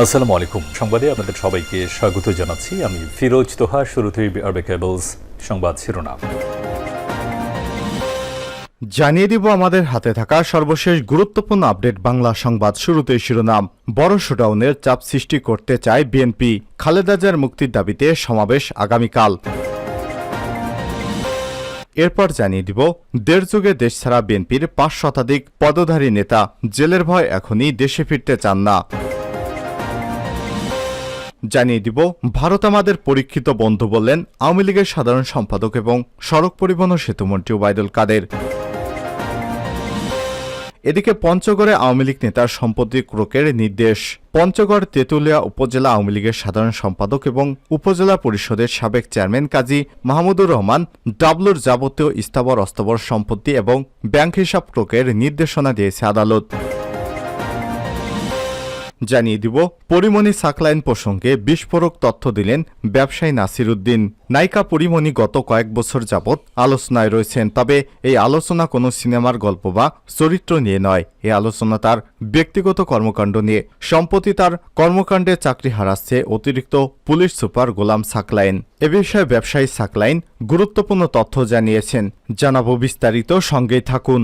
আসসালামু আলাইকুম। সংবাদে আপনাদের সবাইকে স্বাগত জানাচ্ছি। আমি ফিরোজ তোহা, শুরুতেই আরবে কেবলস সংবাদ শিরোনাম। জানিয়ে দিব আমাদের হাতে থাকা সর্বশেষ গুরুত্বপূর্ণ আপডেট বাংলা সংবাদ শুরুতেই শিরোনাম। বড় শোডাউনের চাপ সৃষ্টি করতে চায় বিএনপি। খালেদা জিয়ার মুক্তির দাবিতে সমাবেশ আগামীকাল। এরপর জানিয়ে দিব, দেড় যুগে দেশ ছাড়া বিএনপির পাঁচ শতাধিক পদধারী নেতা। জেলের ভয় এখনই দেশে ফিরতে চান না। জানিয়ে দিব, ভারত আমাদের পরীক্ষিত বন্ধু বললেন আওয়ামী লীগের সাধারণ সম্পাদক এবং সড়ক পরিবহন ও সেতুমন্ত্রী ওবায়দুল কাদের। এদিকে পঞ্চগড়ে আওয়ামী লীগ নেতার সম্পত্তি ক্রোকের নির্দেশ। পঞ্চগড় তেঁতুলিয়া উপজেলা আওয়ামী লীগের সাধারণ সম্পাদক এবং উপজেলা পরিষদের সাবেক চেয়ারম্যান কাজী মাহমুদুর রহমান ডাবলুর যাবতীয় স্থাবর অস্থাবর সম্পত্তি এবং ব্যাংক হিসাব ক্রোকের নির্দেশনা দিয়েছে আদালত। জানিয়ে দিব, পরিমণি সাকলাইন প্রসঙ্গে বিস্ফোরক তথ্য দিলেন ব্যবসায়ী নাসির উদ্দিন। নায়িকা পরিমণি গত কয়েক বছর যাবৎ আলোচনায় রয়েছেন, তবে এই আলোচনা কোনো সিনেমার গল্প বা চরিত্র নিয়ে নয়। এ আলোচনা তার ব্যক্তিগত কর্মকাণ্ড নিয়ে। সম্প্রতি তার কর্মকাণ্ডে চাকরি হারাচ্ছে অতিরিক্ত পুলিশ সুপার গোলাম সাকলাইন। এ বিষয়ে ব্যবসায়ী সাকলাইন গুরুত্বপূর্ণ তথ্য জানিয়েছেন। জানাব বিস্তারিত, সঙ্গেই থাকুন।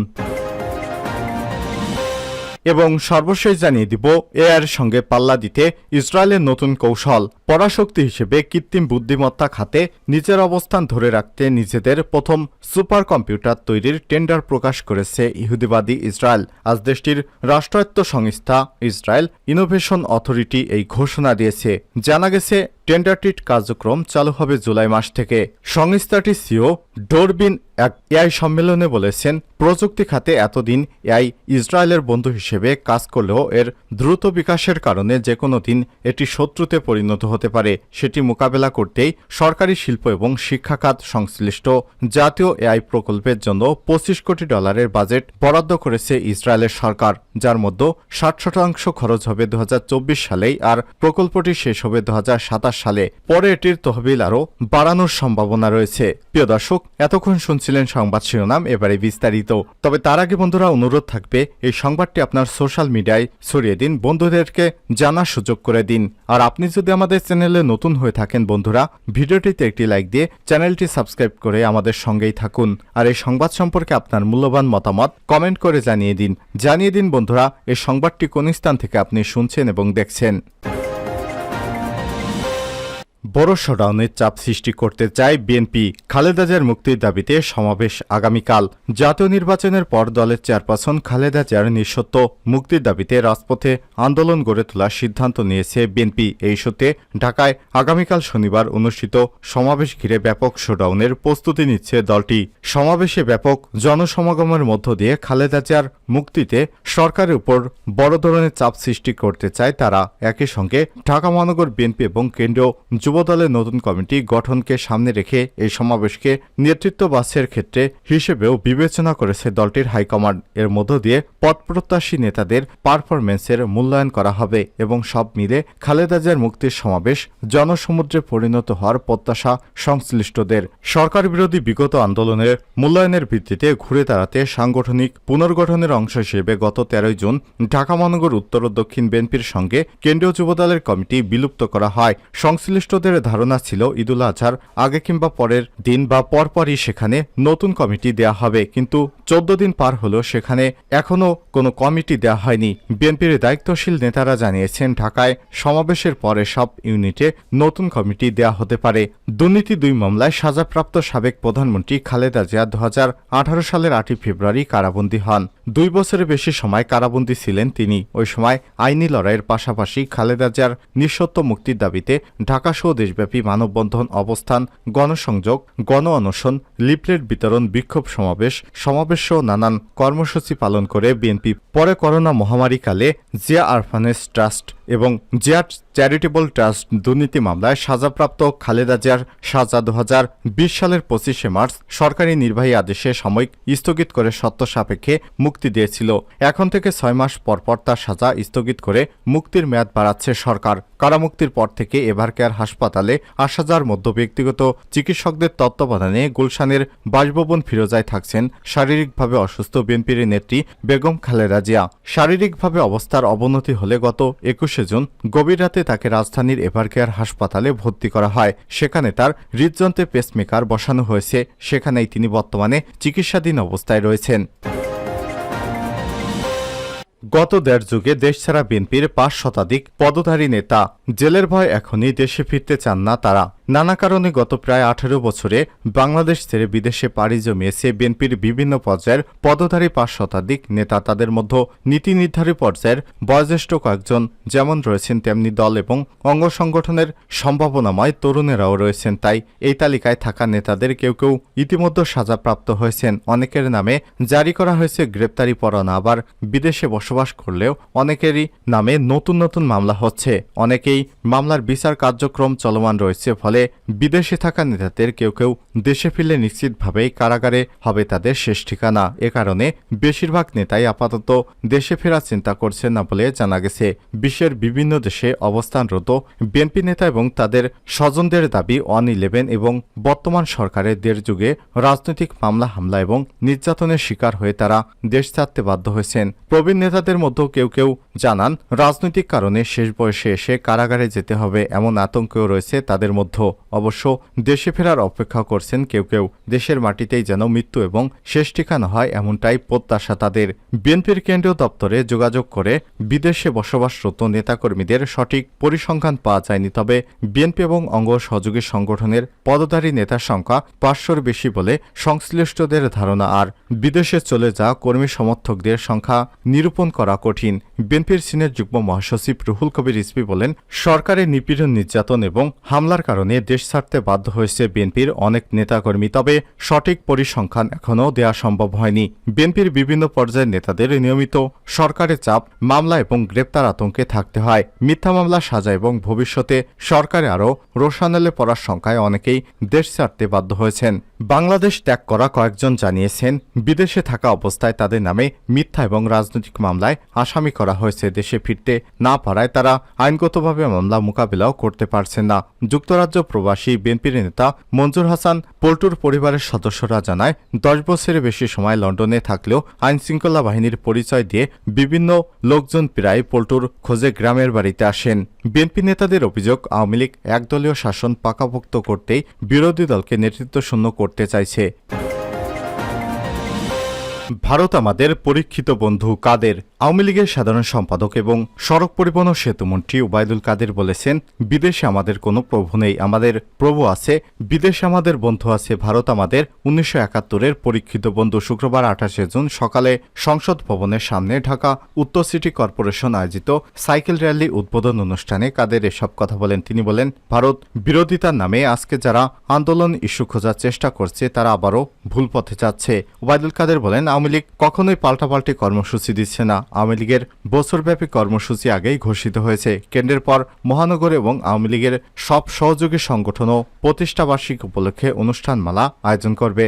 এবং সর্বশেষ জানিয়ে দিব এআর সঙ্গে পাল্লা দিতে ইসরায়েলের নতুন কৌশল। পরাশক্তি হিসেবে কৃত্রিম বুদ্ধিমত্তা খাতে নিজের অবস্থান ধরে রাখতে নিজেদের প্রথম সুপার কম্পিউটার তৈরির টেন্ডার প্রকাশ করেছে ইহুদিবাদী ইসরায়েল। আজ দেশটির রাষ্ট্রায়ত্ত সংস্থা ইসরায়েল ইনোভেশন অথরিটি এই ঘোষণা দিয়েছে। জানা গেছে, টেন্ডারটির কার্যক্রম চালু হবে জুলাই মাস থেকে। সংস্থাটি সিও ডোরবিন এক এআই সম্মেলনে বলেছেন, প্রযুক্তি খাতে এতদিন এআই ইসরায়েলের বন্ধু হিসেবে কাজ করলেও এর দ্রুত বিকাশের কারণে যে কোনো দিন এটি শত্রুতে পরিণত হতে পারে। সেটি মোকাবেলা করতেই সরকারি শিল্প এবং শিক্ষা খাত সংশ্লিষ্ট জাতীয় এআই প্রকল্পের জন্য পঁচিশ কোটি ডলারের বাজেট বরাদ্দ করেছে ইসরায়েলের সরকার, যার মধ্যে ষাট শতাংশ খরচ হবে দু হাজার চব্বিশ সালেই আর প্রকল্পটি শেষ হবে দু হাজার সাতাশ সালে। পরে এটির তহবিল আরও বাড়ানোর সম্ভাবনা রয়েছে। প্রিয় দর্শক, এতক্ষণ শুনছিলেন সংবাদ শিরোনাম, এবারে বিস্তারিত। তবে তার আগে বন্ধুরা অনুরোধ থাকবে, এই সংবাদটি আপনার সোশ্যাল মিডিয়ায় ছড়িয়ে দিন, বন্ধুদেরকে জানার সুযোগ করে দিন। আর আপনি যদি আমাদের চ্যানেলে নতুন হয়ে থাকেন বন্ধুরা, ভিডিওটিতে একটি লাইক দিয়ে চ্যানেলটি সাবস্ক্রাইব করে আমাদের সঙ্গেই থাকুন। আর এই সংবাদ সম্পর্কে আপনার মূল্যবান মতামত কমেন্ট করে জানিয়ে দিন। জানিয়ে দিন বন্ধুরা, এই সংবাদটি কোন স্থান থেকে আপনি শুনছেন এবং দেখছেন। বড় শোডাউনের চাপ সৃষ্টি করতে চায় বিএনপি। খালেদা জিয়ার মুক্তির দাবিতে সমাবেশ আগামীকাল। জাতীয় নির্বাচনের পর দলের চেয়ারপারসন খালেদা জিয়ার নিঃসত্ব মুক্তির দাবিতে রাজপথে আন্দোলন গড়ে তোলার সিদ্ধান্ত নিয়েছে বিএনপি। এই সূত্রে ঢাকায় আগামীকাল শনিবার অনুষ্ঠিত সমাবেশ ঘিরে ব্যাপক শোডাউনের প্রস্তুতি নিচ্ছে দলটি। সমাবেশে ব্যাপক জনসমাগমের মধ্য দিয়ে খালেদা জিয়ার মুক্তিতে সরকারের উপর বড় ধরনের চাপ সৃষ্টি করতে চায় তারা। একই সঙ্গে ঢাকা মহানগর বিএনপি এবং কেন্দ্রীয় যুবদলের নতুন কমিটি গঠনকে সামনে রেখে এই সমাবেশকে নেতৃত্ব বাসের ক্ষেত্রে হিসেবেও বিবেচনা করেছে দলটির হাইকমান্ড। এর মধ্য দিয়ে পদপ্রত্যাশী নেতাদের পারফরমেন্সের মূল্যায়ন করা হবে এবং সব মিলে খালেদা জিয়ার মুক্তির সমাবেশ জনসমুদ্রে পরিণত হওয়ার প্রত্যাশা সংশ্লিষ্টদের। সরকার বিরোধী বিগত আন্দোলনের মূল্যায়নের ভিত্তিতে ঘুরে দাঁড়াতে সাংগঠনিক পুনর্গঠনের অংশ হিসেবে গত তেরোই জুন ঢাকা মহানগর উত্তর ও দক্ষিণ বিএনপির সঙ্গে কেন্দ্রীয় যুবদলের কমিটি বিলুপ্ত করা হয়। সংশ্লিষ্টদের ধারণা ছিল ঈদুল আজহার আগে কিংবা পরের দিন বা পরপরই সেখানে নতুন কমিটি দেয়া হবে। কিন্তু চোদ্দ দিন পার হলো সেখানে এখনও কোনো কমিটি দেওয়া হয়নি। বিএনপির দায়িত্বশীল নেতারা জানিয়েছেন, ঢাকায় সমাবেশের পরে সব ইউনিটে নতুন কমিটি দেয়া হতে পারে। দুর্নীতি দুই মামলায় সাজাপ্রাপ্ত সাবেক প্রধানমন্ত্রী খালেদা জিয়া দু হাজার আঠারো সালের আটই ফেব্রুয়ারি কারাবন্দী হন। দুই বছরের বেশি সময় কারাবন্দী ছিলেন তিনি। ওই সময় আইনি লড়াইয়ের পাশাপাশি খালেদা জিয়ার নিঃসত্ব মুক্তির দাবিতে ঢাকাসহ দেশব্যাপী মানববন্ধন, অবস্থান, গণসংযোগ, গণ অনশন, লিফলেট বিতরণ, বিক্ষোভ সমাবেশ সমাবেশ নানান কর্মসূচি পালন করে বিএনপি। পরে করোনা মহামারীকালে জিয়া আরফানেস ট্রাস্ট এবং জিয়া চ্যারিটেবল ট্রাস্ট দুর্নীতি মামলায় সাজাপ্রাপ্ত খালেদা জিয়ার সাজা দু হাজার বিশ সালের পঁচিশে মার্চ সরকারি নির্বাহী আদেশে সাময়িক স্থগিত করে সত্য সাপেক্ষে মুক্তি দিয়েছিল। এখন থেকে ছয় মাস পরপর তার সাজা স্থগিত করে মুক্তির মেয়াদ বাড়াচ্ছে সরকার। কারামুক্তির পর থেকে এভার কেয়ার হাসপাতালে আসা যাওয়ার মধ্যে ব্যক্তিগত চিকিৎসকদের তত্ত্বাবধানে গুলশানের বাসভবন ফিরোজায় থাকছেন শারীরিকভাবে অসুস্থ বিএনপির নেত্রী বেগম খালেদা জিয়া। শারীরিকভাবে অবস্থার অবনতি হলে গত একুশে জুন গভীর রাতে তাকে রাজধানীর এভারকেয়ার হাসপাতালে ভর্তি করা হয়। সেখানে তার হৃদযন্ত্রে পেসমেকার বসানো হয়েছে। সেখানেই তিনি বর্তমানে চিকিৎসাধীন অবস্থায় রয়েছেন। গত দেড় যুগে দেশ ছাড়া বিএনপির পাঁচ শতাধিক পদধারী নেতা। জেলের ভয় এখনই দেশে ফিরতে চান না তারা। নানা কারণে গত প্রায় আঠেরো বছরে বাংলাদেশ ছেড়ে বিদেশে পাড়ি জমিয়েছে বিএনপির বিভিন্ন পর্যায়ের পদধারী পাঁচ শতাধিক নেতা। তাদের মধ্যে নীতি নির্ধারী পর্যায়ের বয়োজ্যেষ্ঠ কয়েকজন যেমন রয়েছেন, তেমনি দল এবং অঙ্গ সংগঠনের সম্ভাবনাময় তরুণেরাও রয়েছেন। তাই এই তালিকায় থাকা নেতাদের কেউ কেউ ইতিমধ্যে সাজাপ্রাপ্ত হয়েছেন। অনেকের নামে জারি করা হয়েছে গ্রেপ্তারি পরোয়ানা। আবার বিদেশে বসবাস করলেও অনেকেরই নামে নতুন নতুন মামলা হচ্ছে। অনেকেই মামলার বিচার কার্যক্রম চলমান রয়েছে, ফলে বিদেশে থাকা নেতাদের কেউ কেউ দেশে ফিরলে নিশ্চিতভাবেই কারাগারে হবে তাদের শেষ ঠিকানা। এ কারণে বেশিরভাগ নেতাই আপাতত দেশে ফেরার চিন্তা করছেন না বলে জানা গেছে। বিশ্বের বিভিন্ন দেশে অবস্থানরত বিএনপি নেতা এবং তাদের স্বজনদের দাবি ওয়ান ইলেভেন এবং বর্তমান সরকারের দেড় যুগে রাজনৈতিক মামলা, হামলা এবং নির্যাতনের শিকার হয়ে তারা দেশ ছাড়তে বাধ্য হয়েছেন। প্রবীণ নেতাদের মধ্যেও কেউ কেউ জানান, রাজনৈতিক কারণে শেষ বয়সে এসে কারাগারে যেতে হবে এমন আতঙ্কেও রয়েছে তাদের মধ্যে অবশ্য দেশে ফেরার অপেক্ষা করছেন কেউ কেউ। দেশের মাটিতেই যেন মৃত্যু এবং শেষ ঠিকানা হয় এমনটাই প্রত্যাশা তাদের। বিএনপির কেন্দ্রীয় দপ্তরে যোগাযোগ করে বিদেশে বসবাসরত নেতাকর্মীদের সঠিক পরিসংখ্যান পাওয়া যায়নি, তবে বিএনপি এবং অঙ্গ সহযোগী সংগঠনের পদধারী নেতার সংখ্যা পাঁচশোর বেশি বলে সংশ্লিষ্টদের ধারণা, আর বিদেশে চলে যাওয়া কর্মী সমর্থকদের সংখ্যা নিরূপণ করা কঠিন। বিএনপির সিনিয়র যুগ্ম মহাসচিব রুহুল কবির ইসপি বলেন, সরকারের নিপীড়ন, নির্যাতন এবং হামলার কারণে দেশ ছাড়তে বাধ্য হয়েছে বিএনপির অনেক নেতাকর্মী, তবে সঠিক পরিসংখ্যান এখনও দেওয়া সম্ভব হয়নি। বিএনপির বিভিন্ন পর্যায়ের নেতাদের নিয়মিত সরকারের চাপ, মামলা এবং গ্রেপ্তার আতঙ্কে থাকতে হয়। মিথ্যা মামলা, সাজা এবং ভবিষ্যতে সরকারে আরও রোশানেলে পড়ার সংখ্যায় অনেকেই দেশ ছাড়তে বাধ্য হয়েছেন। বাংলাদেশ ত্যাগ করা কয়েকজন জানিয়েছেন, বিদেশে থাকা অবস্থায় তাদের নামে মিথ্যা এবং রাজনৈতিক মামলায় আসামি করা হয়েছে। দেশে ফিরতে না পারায় তারা আইনগতভাবে মামলা মোকাবিলাও করতে পারছেন না। যুক্তরাজ্য প্রবাসী বিএনপির নেতা মঞ্জুর হাসান পল্টুর পরিবারের সদস্যরা জানায়, দশ বছরের বেশি সময় লন্ডনে থাকলেও আইনশৃঙ্খলা বাহিনীর পরিচয় দিয়ে বিভিন্ন লোকজন প্রায় পল্টুর খোঁজে গ্রামের বাড়িতে আসেন। বিএনপি নেতাদের অভিযোগ, আওয়ামী লীগ একদলীয় শাসন পাকাপোক্ত করতেই বিরোধী দলকে নেতৃত্ব শূন্য করতে চাইছে। ভারত আমাদের পরীক্ষিত বন্ধু কাদের? আওয়ামী লীগের সাধারণ সম্পাদক এবং সড়ক পরিবহন সেতুমন্ত্রী ওবায়দুল কাদের বলেছেন, বিদেশে আমাদের কোনো প্রভু নেই, আমাদের প্রভু আছে, বিদেশে আমাদের বন্ধু আছে, ভারত আমাদের উনিশশো একাত্তরের পরীক্ষিত বন্ধু, শুক্রবার আঠাশে জুন সকালে সংসদ ভবনের সামনে ঢাকা উত্তর সিটি কর্পোরেশন আয়োজিত সাইকেল র্যালি উদ্বোধন অনুষ্ঠানে কাদের এসব কথা বলেন, তিনি বলেন, ভারত বিরোধিতার নামে আজকে যারা আন্দোলন ইস্যু খোঁজার চেষ্টা করছে, তারা আবারও ভুল পথে যাচ্ছে। ওবায়দুল কাদের বলেন, আওয়ামী লীগ কখনোই পাল্টাপাল্টি কর্মসূচি দিচ্ছে না। আওয়ামী লীগের বছরব্যাপী কর্মসূচি আগেই ঘোষিত হয়েছে। কেন্দ্রের পর মহানগর এবং আওয়ামী লীগের সব সহযোগী সংগঠনও প্রতিষ্ঠাবার্ষিক উপলক্ষে অনুষ্ঠানমালা আয়োজন করবে।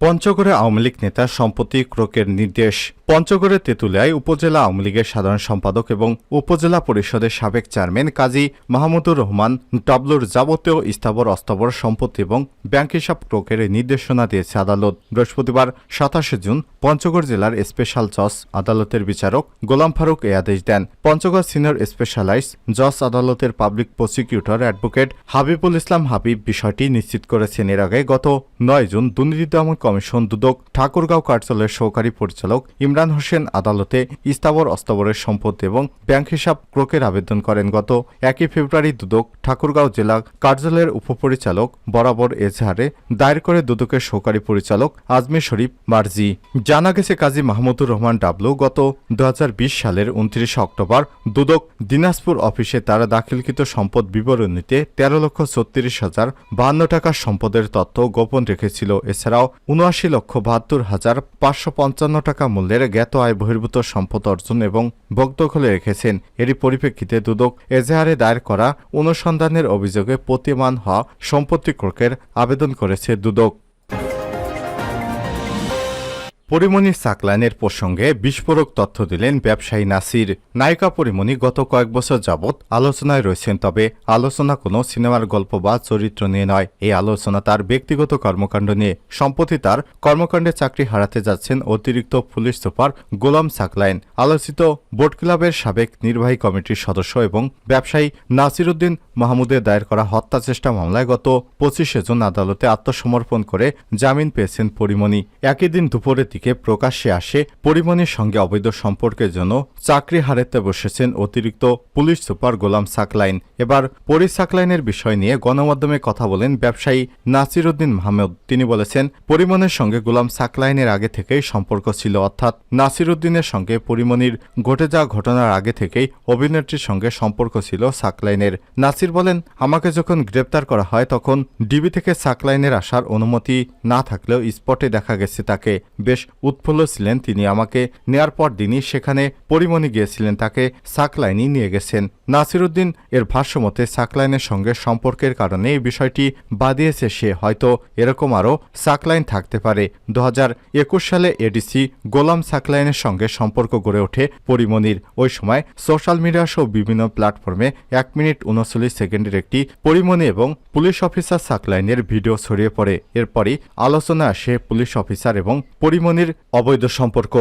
পঞ্চগড়ে আওয়ামী লীগ নেতা সম্পত্তি ক্রোকের নির্দেশ। পঞ্চগড়ের তেঁতুলিয়ায় উপজেলা আওয়ামী লীগের সাধারণ সম্পাদক এবং উপজেলা পরিষদের সাবেক চেয়ারম্যান কাজী মাহমুদুর রহমান ডাবলুর যাবতীয় স্থাবর অস্থাবর সম্পত্তি এবং ব্যাংক হিসাব ক্রোকের নির্দেশনা দিয়েছে আদালত। বৃহস্পতিবার সাতাশে জুন পঞ্চগড় জেলার স্পেশাল জজ আদালতের বিচারক গোলাম ফারুক এ আদেশ দেন। পঞ্চগড় সিনিয়র স্পেশালাইজ জজ আদালতের public prosecutor advocate Habibul Islam Habib বিষয়টি নিশ্চিত করেছেন। এর আগে গত নয় জুন দুর্নীতি দমন কমিশন দুদক ঠাকুরগাঁও কার্যালয়ের সহকারী পরিচালক ইমরান হোসেন আদালতে স্থাবর অস্তাবরের সম্পত্তি এবং ব্যাংক হিসাব ক্রোকের আবেদন করেন। গত একই ফেব্রুয়ারি দুদক ঠাকুরগাঁও জেলা কার্যালয়ের উপপরিচালক বরাবর এজাহারে দায়ের করে দুদকের সহকারী পরিচালক আজমির শরীফ মার্জি। জানা গেছে, কাজী মাহমুদুর রহমান ডাবলু গত দু হাজার বিশ সালের উনত্রিশে অক্টোবর দুদক দিনাজপুর অফিসে তারা দাখিলকৃত সম্পদ বিবরণীতে তেরো লক্ষ ছত্রিশ হাজার বাহান্ন টাকার সম্পদের তথ্য গোপন রেখেছিল। এছাড়াও উনআশি লক্ষ বাহাত্তর হাজার পাঁচশো পঞ্চান্ন টাকা মূল্যের জ্ঞাত আয় বহির্ভূত সম্পদ অর্জন এবং বক্তখলে রেখেছেন। এরই পরিপ্রেক্ষিতে দুদক এজাহারে দায়ের করা অনুসন্ধানের অভিযোগে প্রতিমান হওয়া সম্পত্তি ক্রকের আবেদন করেছে দুদক। পরিমণি সাকলাইনের প্রসঙ্গে বিস্ফোরক তথ্য দিলেন ব্যবসায়ী নাসির। নায়িকা পরিমণি গত কয়েক বছর যাবৎ আলোচনায় রয়েছেন, তবে আলোচনা কোনো সিনেমার গল্প বা চরিত্র নিয়ে নয়। এই আলোচনা তার ব্যক্তিগত কর্মকাণ্ড নিয়ে। সম্প্রতি তার কর্মকাণ্ডে চাকরি হারাতে যাচ্ছেন অতিরিক্ত পুলিশ সুপার গোলাম সাকলাইন। আলোচিত বোট ক্লাবের সাবেক নির্বাহী কমিটির সদস্য এবং ব্যবসায়ী নাসির উদ্দিন মাহমুদের দায়ের করা হত্যা চেষ্টা মামলায় গত পঁচিশে জুন আদালতে আত্মসমর্পণ করে জামিন পেয়েছেন পরিমণি। একই দিন দুপুরের দিকে প্রকাশ্যে আসে পরিমণির সঙ্গে অবৈধ সম্পর্কের জন্য চাকরি হারাতে বসেছেন অতিরিক্ত পুলিশ সুপার গোলাম সাকলাইন। এবার পরি সাকলাইনের বিষয় নিয়ে গণমাধ্যমে কথা বলেন ব্যবসায়ী নাসির উদ্দিন মাহমুদ। তিনি বলেছেন, পরিমণের সঙ্গে গোলাম সাকলাইনের আগে থেকেই সম্পর্ক ছিল, অর্থাৎ নাসির উদ্দিনের সঙ্গে পরিমণির ঘটে যাওয়া ঘটনার আগে থেকেই অভিনেত্রীর সঙ্গে সম্পর্ক ছিল সাকলাইনের। নাসির বলেন, আমাকে যখন গ্রেপ্তার করা হয় তখন ডিবি থেকে সাকলাইনের আসার অনুমতি না থাকলেও স্পটে দেখা গেছে তাকে। বেশ উৎফুল্ল ছিলেন তিনি। আমাকে নেয়ার পর দিনই সেখানে পরিমণি গিয়েছিলেন, তাকে সাকলাইনই নিয়ে গেছেন। নাসিরুদ্দিন এর ভাষ্যমতে সাকলাইনের সঙ্গে সম্পর্কের কারণে এই বিষয়টি বাদিয়েছে সে, হয়তো এরকম আরও সাকলাইন থাকতে পারে। দু হাজার একুশ সালে এডিসি গোলাম সাকলাইনের সঙ্গে সম্পর্ক গড়ে ওঠে পরিমণির। ওই সময় সোশ্যাল মিডিয়া সহ বিভিন্ন প্ল্যাটফর্মে এক মিনিট উনচল্লিশ সেকেন্ডের একটি পরিমণি এবং পুলিশ অফিসার সাকলাইনের ভিডিও ছড়িয়ে পড়ে। এরপরই আলোচনা আসে পুলিশ অফিসার এবং পরিমণির অবৈধ সম্পর্ক।